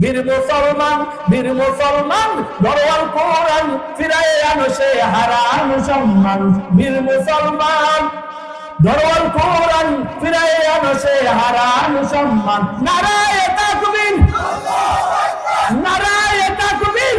বীর মুসলমান বীর মুসলমান বড়াল কোরআন ফিরায় আনো সে হারান সম্মান। বীর মুসলমান দরওয়াল কোরআন ফিরায় আনো সে হারান সম্মান। নারায় তাকবীর। নারায় তাকবীর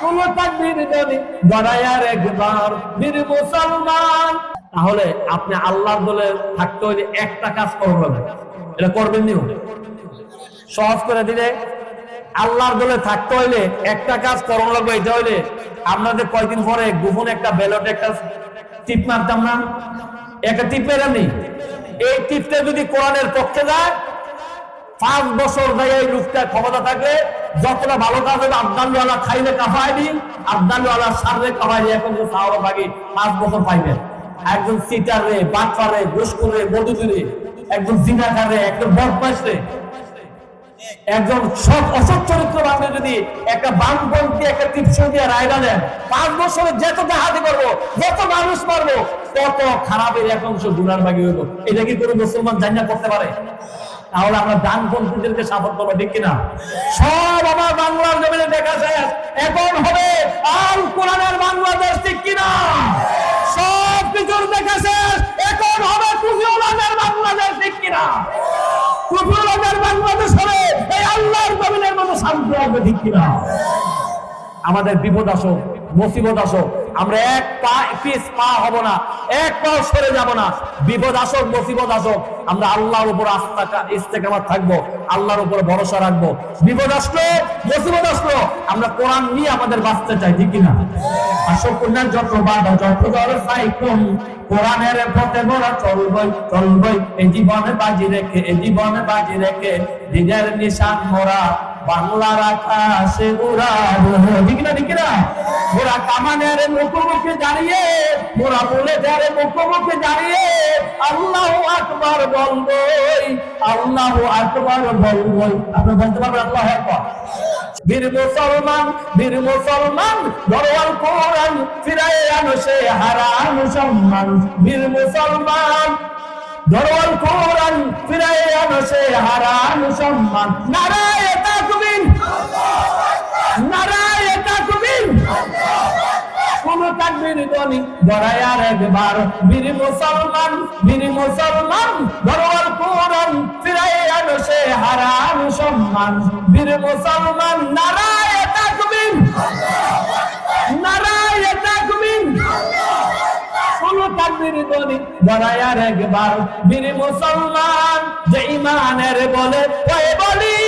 কোন তাকবীর দেবে গড়াইয়ার একবার বীর মুসলমান, তাহলে আপনি আল্লাহর দলে থাকতে হইলে একটা কাজ করব না। এটা করবেন নিও সহজ করে দিলে আল্লাহর দলে থাকতে হইলে একটা কাজ করণ লাগবে, এটা হইলে আপনাদের কয়দিন পরে গোপন একটা ব্যালট একটা টিপ মারতাম না? একটা টিপ মেরানি এই টিপটা যদি কোরআনের পক্ষে যায় পাঁচ বছর ধরে এই লোকটা ক্ষমতা থাকলে যতটা ভালো কাজ হবে আবদালওয়ালা খাইলে কাফায়নি আবদালওয়ালা সারলে কাফায়নি এখন যে ভাগে পাঁচ বছর পাইবে। একজন সিটারে বাটপারে ঘুষখোরে মধুজুরে একজন জিনাকারে, একজন বদমাস একজন সৎ অসৎ চরিত্র বাংলা যদি একটা বামপন্থী, একটা টিপস দিয়ে রায়রা দেন, পাঁচ বছরে যত দেখাতে পারব, যত মানুষ মারবো তত খারাপের এক অংশ ভাগি হইব। এটা কি কোনো মুসলমান জানিয়া করতে পারে? তাহলে আমরা ডানপন্থীদেরকে সাপোর্ট করব, ঠিক কিনা? সব আমার বাংলার জমিনে দেখা শেষ এখন হবে আল কোরআনের বাংলাদেশ, ঠিক কিনা? সব কিছুর দেখা শেষ এখন হবে কুফিউলানের বাংলাদেশ, ঠিক কিনা? কুফিউলানের বাংলাদেশ হবে এই আল্লাহর জমিনের মতো শান্তি হবে, ঠিক কিনা? আমাদের বিপদ আসুক। মুসিবত আসুক। আমরা এক পা, পিস পা হব না, এক পা সরে যাব না। বিপদ আসুক, মুসিবত আসুক, আমরা আল্লাহর উপর আস্থা, ইস্তেকামাত থাকব, আল্লাহর উপর ভরসা রাখব। বিপদ আসলো, মুসিবত আসলো, আমরা কোরআন নিয়ে আমাদের বাঁচতে চাই, ঠিক কিনা? আসল কন্যার যত বাধা, যত দর সাইক্লোন কোরআনের পথে মোরা চলবই চলবই। এই জীবনে বাজি রেখে এই জীবনে বাজি রেখে, দিনের নিশান মোরা, বাংলার আকাশে উড়াবো। ঠিক না ঠিক না মোরা কামানের মুখোমুখি দাঁড়িয়ে মোরা বলে যারে মুখোমুখি দাঁড়িয়ে, আল্লাহ আকবার বলবই, আল্লাহ আকবার বলবই। আপনি বলতে পারবেন আল্লাহ আকবার। বীর মুসলমান বীর মুসলমান, দরওয়াল কোরআন ফিরাই আনো সে হারান সম্মান। বীর মুসলমান, দরওয়াল কোরআন ফিরাই আনো সে হারান সম্মান। নারায় তাকবীর। নারায় তাকবীর কোন তাকবীর ধ্বনি একবার বীর মুসলমান বীর মুসলমান হারান সম্মান। বীর মুসলমান, নারায় তাকবীর। নারায় তাকবীর। একবার বীর মুসলমান, যে ইমানের বলে বলিয়ান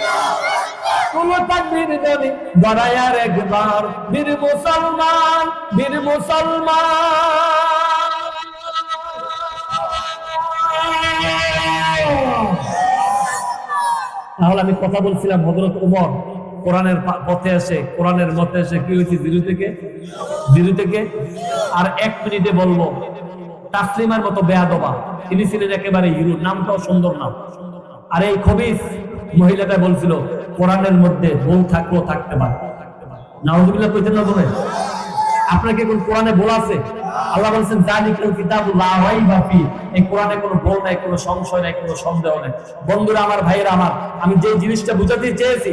কোন তাকবীর দেবে গড়ায়ার একবার, বীর মুসলমান বীর মুসলমান। তাহলে আমি কথা বলছিলাম হজরত উমর কোরআনের পথে এসে, কোরআনের মতে এসে কি হয়েছে জিরো থেকে? জিরো থেকে? আর এক মিনিটে বলব, তাসলিমার মতো বেয়াদবা। তিনি ছিলেন একেবারে হিরো, নামটাও সুন্দর নাম আর এই খবিস মহিলাটা বলছিল কোরআনের মধ্যে বউ থাকলেও থাকতে পারে। নাউজুবিল্লাহ কইতেন না বলে? আপনাকে কোন কোরআনে বলা আছে? আল্লাহ বলছেন জালিকাল কিতাবুল লা রাইবা এই কোরআনে কোনো ভুল নাই, কোনো সংশয় নাই, কোনো সন্দেহ নাই। বন্ধুরা, আমার আমার, আমি যে জিনিসটা বুঝাতে চেয়েছি,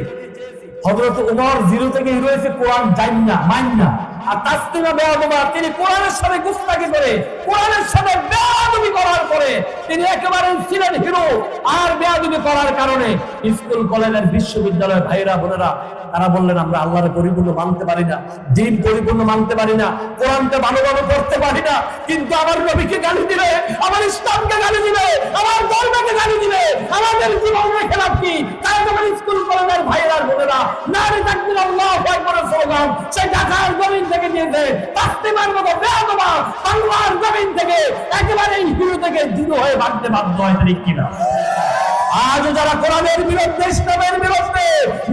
হযরত উমর জিরো থেকে হিরো হয়েছে কোরআন জান না, মান না। আর তাসলিমা বেয়াদবা, তিনি কোরআনের সাথে গুস্তাকি করে, কোরআনের সাথে বেয়াদবি করার পরে তিনি একেবারে ছিলেন হিরো। আর করার কারণে স্কুল, কলেজের বিশ্ববিদ্যালয়ের ভাইরা বোনেরা, তারা বললেন, আমরা আল্লাহর পরিপূর্ণ মানতে পারি না, দিন পরিপূর্ণ মানতে পারি না কোরআনটা ভালোভাবে পড়তে পারি না, কিন্তু আমার নবীকে গালি দিবে, আমার ইসলামকে গালি দিবে, আমার ধর্মকে গালি দিবে, আমাদের জীবনের খেলাফ কি? তাই তোমার স্কুল, কলেজের ভাইয়েরা, বোনেরা, নারী তাকবির আল্লাহ আকবার স্লোগান, সে ঢাকার জমিন থেকে দিয়েছে তাসলিমার মতো বেয়াদবা বাংলার জমিন থেকে একেবারে হিরো থেকে দূর হয়ে ভাগতে বাধ্য হয়, ঠিক কিনা? আজ যারা কোরআনের বিরুদ্ধে, ইসলামের বিরুদ্ধে,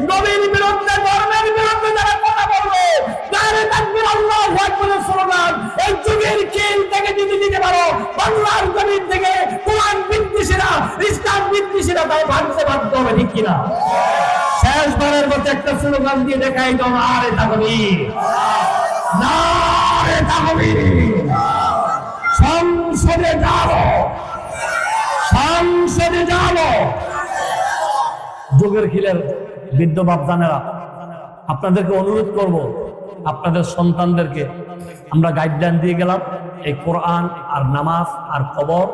নবীর বিরুদ্ধে, ধর্মের বিরুদ্ধে যারা কথা বলবে, তারে তাকবীর আল্লাহু আকবারের স্লোগান এই যুগের কিল থেকে যদি দিতে পারো, বাংলার জমিন থেকে কোরআন বিদ্বেষীরা, ইসলাম বিদ্বেষীরা তাই ভাঙতে বাধ্য হবে, ঠিক কিনা? শেষবারের মতো একটা স্লোগান দিয়ে দেখাই দাও আরে তাকবীর। যুগের খিলের বৃদ্ধ বাপদানেরা আপনাদেরকে অনুরোধ করব, আপনাদের সন্তানদেরকে আমরা গাইডলাইন দিয়ে গেলাম, এই কোরআন আর নামাজ আর কবর,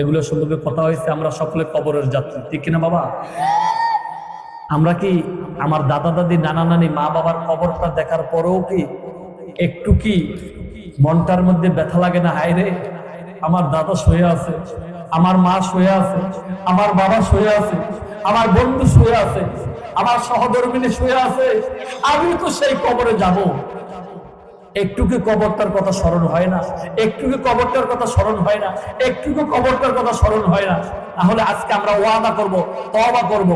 এগুলো সম্পর্কে কথা হয়েছে, আমরা সকলে কবরের যাত্রী। ঠিক কিনা বাবা? আমরা কি আমার দাদা দাদি, নানা নানি, মা বাবার কবরটা দেখার পরেও কি একটু কি মনটার মধ্যে ব্যথা লাগে না? হায় রে, আমার দাদা শুয়ে আছে। আমার মা শুয়ে আছে, আমার বাবা শুয়ে আছে, আমার বন্ধু শুয়ে আছে, আমার সহধর্মিনী শুয়ে আছে, আমি তো সেই কবরে যাব। একটু কি কবরটার কথা স্মরণ হয় না একটু কি কবরটার কথা স্মরণ হয় না একটু কি কবরটার কথা স্মরণ হয় না। তাহলে আজকে আমরা ওয়াদা করব, তওবা করব।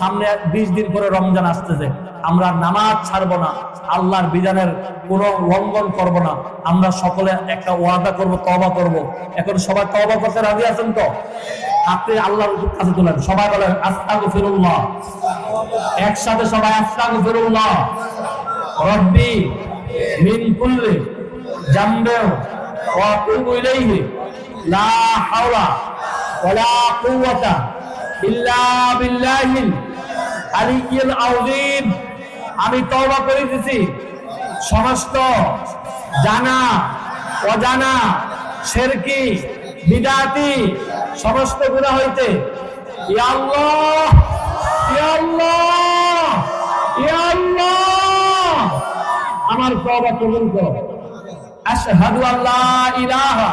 সামনে বিশ দিন করে রমজান আসতেছে। আমরা নামাজ ছাড়বো না, আল্লাহর বিধানের কোনো লঙ্ঘন করব না। আমরা সকলে একটা ওয়াদা করব, তওবা করব। এখন সবাই তওবা করতে রাজি আছেন তো? আপনি আল্লাহর কাছে তুলেন। সবাই বলেন, আস্তাগফিরুল্লাহ। একসাথে সবাই আস্তাগফিরুল্লাহ। রব্বি মিন কুল্লি জামবে ওয়া আতুবু ইলাইহি, লা হাওলা ওয়ালা কুওয়াতা ইল্লা বিল্লাহিল আলিয়্যিল আযীম। আমি তওবা করিতেছি, সমস্ত জানা, অজানা, শেরকি, বিদাতি, সমস্ত গুনাহ হইতে, ইয়া আল্লাহ ইয়া আল্লাহ, ইয়া আমার তওবা কবুল করো। আশহাদু আল্লা ইলাহা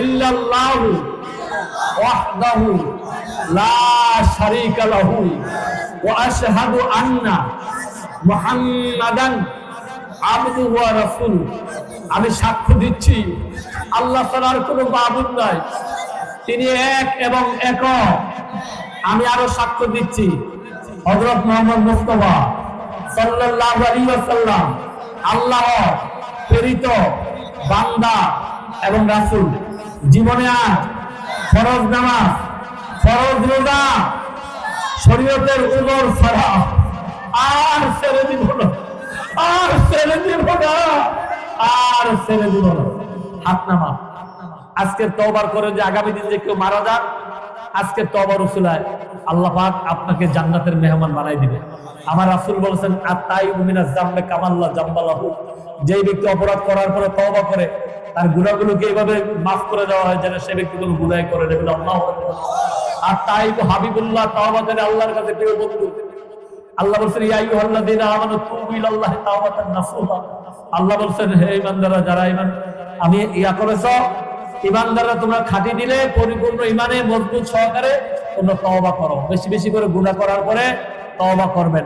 ইল্লাল্লাহু ওয়াহদাহু লা শারীকা লাহু ওয়া আশহাদু আন্না মুহাম্মাদান আবদুহু ওয়া রাসূলুহু। আমি সাক্ষ্য দিচ্ছি, আল্লাহ ছাড়ার কোনো মাবুদ নাই। তিনি এক এবং একক। আমি আরও সাক্ষ্য দিচ্ছি, হযরত মুহাম্মদ মুস্তাফা। সাল্লাল্লাহু আল্লাহ প্রেরিত বান্দা এবং রাসূল। জীবনে আজ ফরজ নামাজ, ফরজ রোজা, শরীয়তের উমর ছাড়া আর ছেড়ে দিব আর ছেড়ে দিব আর ছেড়ে দিব হাত নামা আজকের তওবার করে যে আগামী দিন যে কেউ মারা যান আজকের তওবার উসুলায় আল্লাহ পাক আপনাকে জান্নাতের মেহমান বানাই দিবে। আমার রাসূল বলেছেন আতাই মিনাজ জামবে কামাল্লাহ জাম্বালাহু। যেই ব্যক্তি অপরাধ করার পরে তওবা করে, তার গুনাহগুলোকে এইভাবে মাফ করে দেওয়া হয় যেন সে ব্যক্তি কোনো গুনাহ করে নেবে আল্লাহ আর তাই হাবিবুল্লাহ তওবা করে আল্লাহর কাছে প্রিয় বন্ধু। আল্লাহ বলছেন, ইয়া আইয়ুহাল্লাযীনা আমানু তুবু ইলাল্লাহি তাওবাতান নাসুহা। আল্লাহ বলছেন, হে ঈমানদাররা যারা ঈমান, আমি ইয়া করেছ ঈমানদাররা তোমরা খাটি দিলে, পরিপূর্ণ ইমানে মজবুত সহকারে তোমরা তওবা করো। বেশি বেশি করে গুণা করার পরে তওবা করবেন।